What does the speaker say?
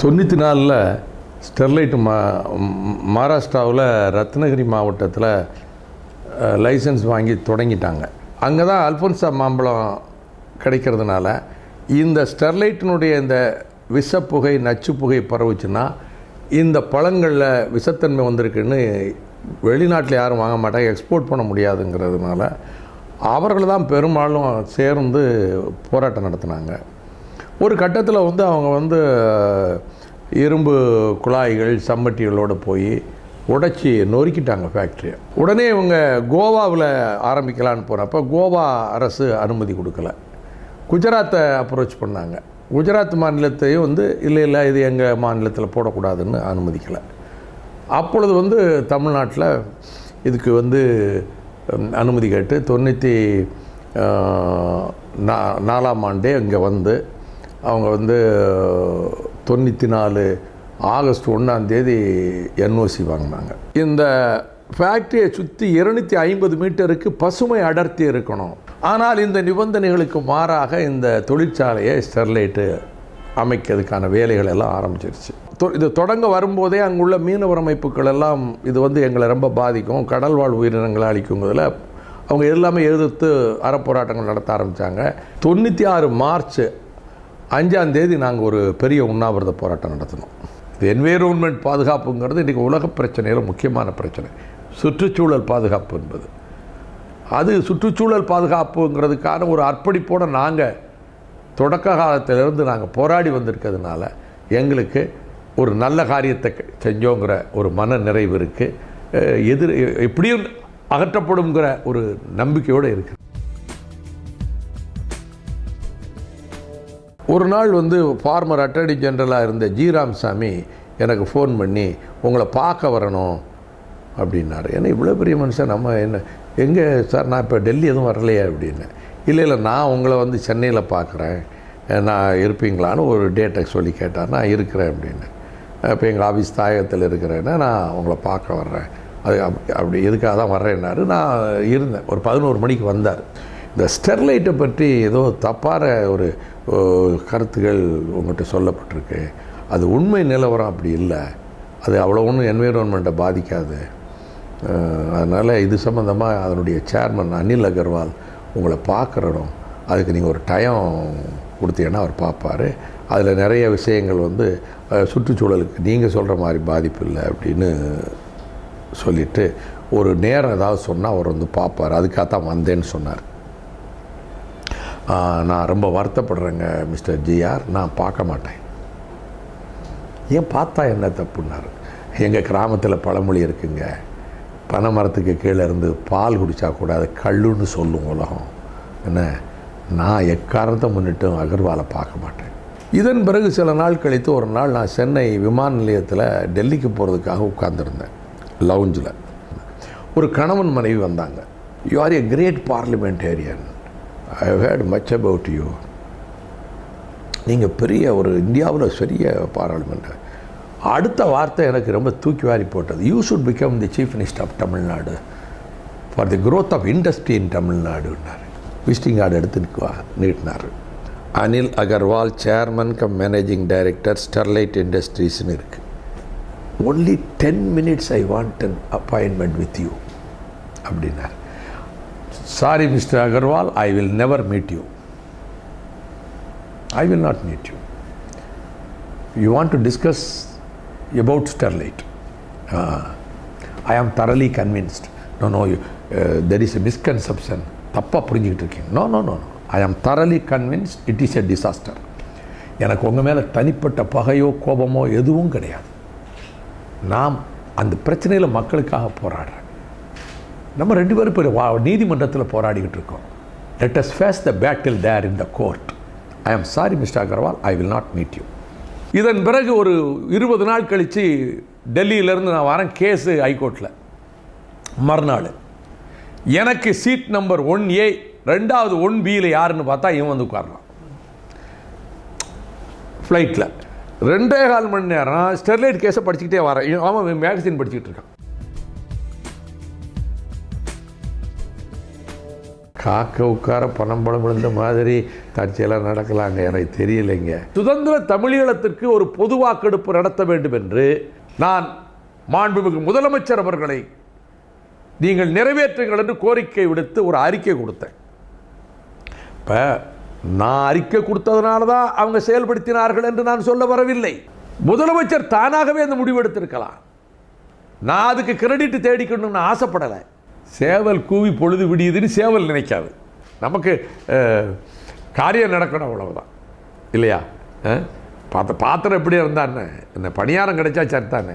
தொண்ணூற்றி நாலில் ஸ்டெர்லைட் மா மகாராஷ்டிராவில் ரத்னகிரி மாவட்டத்தில் லைசன்ஸ் வாங்கி தொடங்கிட்டாங்க அங்கே தான் அல்போன்சா மாம்பழம் கிடைக்கிறதுனால இந்த ஸ்டெர்லைட்டினுடைய இந்த விஷப்புகை நச்சுப்புகை பரவுச்சுன்னா இந்த பழங்களில் விஷத்தன்மை வந்திருக்குன்னு வெளிநாட்டில் யாரும் வாங்க மாட்டாங்க எக்ஸ்போர்ட் பண்ண முடியாதுங்கிறதுனால அவர்கள் தான் பெரும்பாலும் சேர்ந்து போராட்டம் நடத்தினாங்க ஒரு கட்டத்தில் வந்து அவங்க வந்து இரும்பு குழாய்கள் சம்மட்டிகளோடு போய் உடைச்சி நொறுக்கிட்டாங்க ஃபேக்ட்ரியை உடனே இவங்க கோவாவில் ஆரம்பிக்கலான்னு போனப்போ கோவா அரசு அனுமதி கொடுக்கல. குஜராத்தை அப்ரோச் பண்ணாங்க. குஜராத் மாநிலத்தையும் வந்து இல்லை இல்லை இது எங்கள் மாநிலத்தில் போடக்கூடாதுன்னு அனுமதிக்கலை. அப்பொழுது வந்து தமிழ்நாட்டில் இதுக்கு வந்து அனுமதி கேட்டு தொண்ணூற்றி நா நாலாம் ஆண்டே இங்கே வந்து அவங்க வந்து தொண்ணூற்றி நாலு ஆகஸ்ட் ஒன்றாந்தேதி என்ஓசி வாங்கினாங்க. இந்த ஃபேக்ட்ரியை சுற்றி இருநூத்தி ஐம்பது மீட்டருக்கு பசுமை அடர்த்தி இருக்கணும். ஆனால் இந்த நிபந்தனைகளுக்கு மாறாக இந்த தொழிற்சாலையை ஸ்டெர்லைட்டு அமைக்கிறதுக்கான வேலைகள் எல்லாம் ஆரம்பிச்சிருச்சு. தொ- இது தொடங்க வரும்போதே அங்குள்ள மீனவர் அமைப்புகள் எல்லாம் இது வந்து எங்களை ரொம்ப பாதிக்கும். கடல் வாழ் உயிரினங்களை அழிக்குங்கிறதுல அவங்க எல்லாமே எதிர்த்து அறப்போராட்டங்கள் நடத்த ஆரம்பித்தாங்க தொண்ணூற்றி ஆறு மார்ச் அஞ்சாம் தேதி நாங்கள் ஒரு பெரிய உண்ணாவிரத போராட்டம் நடத்தினோம் இது என்வைரோன்மெண்ட் பாதுகாப்புங்கிறது இன்றைக்கி உலக பிரச்சனையில் முக்கியமான பிரச்சனை. சுற்றுச்சூழல் பாதுகாப்பு என்பது. அது சுற்றுச்சூழல் பாதுகாப்புங்கிறதுக்கான ஒரு அர்ப்பணிப்போடு நாங்கள் தொடக்க காலத்திலிருந்து நாங்கள் போராடி வந்திருக்கிறதுனால எங்களுக்கு ஒரு நல்ல காரியத்தை செஞ்சோங்கிற ஒரு மன நிறைவு இருக்குது எதிர் எப்படியும் அகற்றப்படுங்கிற ஒரு நம்பிக்கையோடு இருக்குது ஒரு நாள் வந்து ஃபார்மர் அட்டர்னி ஜெனரலாக இருந்த ஜி ராம்சாமி எனக்கு ஃபோன் பண்ணி உங்களை பார்க்க வரணும் அப்படின்னாரு. ஏன்னா இவ்வளோ பெரிய மனுஷன் நம்ம என்ன எங்கே சார் நான் இப்போ டெல்லி எதுவும் வரலையே? அப்படின்னு. இல்லை இல்லை நான் உங்களை வந்து சென்னையில் பார்க்குறேன். நான் இருப்பீங்களான்னு ஒரு டேட்டை சொல்லி கேட்டார். நான் இருக்கிறேன் அப்படின்னு. இப்போ எங்கள் ஆஃபீஸ் தாயகத்தில் இருக்கிறேன்னா நான் உங்களை பார்க்க வர்றேன். அது அப்படி அப்படி எதுக்காக தான் வர்றேன்னாரு. நான் இருந்தேன். ஒரு பதினோரு மணிக்கு வந்தார். இந்த ஸ்டெர்லைட்டை பற்றி ஏதோ தப்பான ஒரு கருத்துக்கள் கருத்துகள் உங்கள்கிட்ட சொல்லப்பட்டிருக்கு. அது உண்மை நிலவரம் அப்படி இல்லை. அது அவ்வளோ ஒன்றும் என்வைரோன்மெண்ட்டை பாதிக்காது. அதனால் இது சம்மந்தமாக அதனுடைய சேர்மன் அனில் அகர்வால் உங்களை பார்க்குறோம் அதுக்கு நீங்கள் ஒரு டைம் கொடுத்தீங்கன்னா அவர் பார்ப்பார். அதில் நிறைய விஷயங்கள் வந்து சுற்றுச்சூழலுக்கு நீங்கள் சொல்கிற மாதிரி பாதிப்பு இல்லை அப்படின்னு சொல்லிவிட்டு ஒரு நேரம் ஏதாவது சொன்னால் அவர் வந்து பார்ப்பார். அதுக்காக தான் வந்தேன்னு சொன்னார். நான் ரொம்ப வருத்தப்படுறேங்க மிஸ்டர் ஜிஆர். நான் பார்க்க மாட்டேன். ஏன் பார்த்தா என்ன தப்புன்னாரு? எங்கள் கிராமத்தில் பழமொழி இருக்குங்க. பனை மரத்துக்கு கீழே இருந்து பால் குடித்தா கூட அது கல்லுன்னு சொல்லும் உலகம். என்ன? நான் எக்காரணத்தை முன்னிட்டும் அகர்வாலை பார்க்க மாட்டேன். இதன் பிறகு சில நாள் கழித்து ஒரு நாள் நான் சென்னை விமான நிலையத்தில் டெல்லிக்கு போகிறதுக்காக உட்காந்துருந்தேன் லவுஞ்சில் ஒரு கணவன் மனைவி வந்தாங்க. You are a great parliamentarian I hate much about you நீங்கள் பெரிய ஒரு இந்தியாவில் பெரிய பாராளுமன்ற. அடுத்த வார்த்தை எனக்கு ரொம்ப தூக்கி வாரி போட்டது. You should become the chief minister of Tamil Nadu for the growth of industry in தமிழ்நாடுன்னார் visiting card எடுத்து நிற்குவா நீட்டினார். Anil Agarwal chairman cum managing director Sterlite இண்டஸ்ட்ரீஸ்னு இருக்குது only ten minutes I want an appointment with you அப்படின்னார். Sorry mister Agarwal I will never meet you I will not meet you you want to discuss about Sterlite I am thoroughly convinced no no there is a misconception தப்பாக புரிஞ்சுக்கிட்டு இருக்கீங்க no no no I am thoroughly convinced it is a disaster எனக்கு உங்கள் மேலே தனிப்பட்ட பகையோ கோபமோ எதுவும் கிடையாது. நாம் அந்த பிரச்சனையில் மக்களுக்காக போராடுறேன் நம்ம ரெண்டு பேரும் இப்போ வா- நீதிமன்றத்தில் போராடிக்கிட்டு இருக்கோம். Let us face the battle there in the court I am sorry mister Agarwal I will not meet you இதன் பிறகு ஒரு இருபது நாள் கழித்து டெல்லியிலேருந்து நான் வரேன். கேஸு ஹைகோர்ட்டில் மறுநாள். எனக்கு சீட் நம்பர் ஒன் ஏ ரெண்டாவது ஒன் பியில் யாருன்னு பார்த்தா இவன் வந்து உட்காரலாம். ஃப்ளைட்டில் ரெண்டே கால் மணி நேரம் ஸ்டெர்லைட் கேஸை படிச்சுக்கிட்டே வரேன். இவன் அவன் மேகசின் படிச்சுக்கிட்டு இருக்கான். காக்க உட்கார பணம்பழம் விழுந்த மாதிரி தற்செயலாக நடக்கலாங்க. எனக்கு தெரியலைங்க. சுதந்திர தமிழீழத்திற்கு ஒரு பொது வாக்கெடுப்பு நடத்த வேண்டும் என்று நான் மாண்புமிகு முதலமைச்சர் அவர்களை நீங்கள் நிறைவேற்றுங்கள் என்று கோரிக்கை விடுத்து ஒரு அறிக்கை கொடுத்தேன். இப்போ நான் அறிக்கை கொடுத்ததுனால தான் அவங்க செயல்படுத்தினார்கள் என்று நான் சொல்ல வரவில்லை. முதலமைச்சர் தானாகவே அந்த முடிவு எடுத்திருக்கலாம். நான் அதுக்கு கிரெடிட் தேடிக்கணும்னு ஆசைப்படலை. சேவல் கூவி பொழுது விடியுதுன்னு சேவல் நினைக்காது. நமக்கு காரியம் நடக்கணும் அவ்வளவுதான். இல்லையா? அஹ்? பாத்திரம் எப்படி இருந்தான்னு இந்த பணியாரம் கிடைச்சா சரி தானே?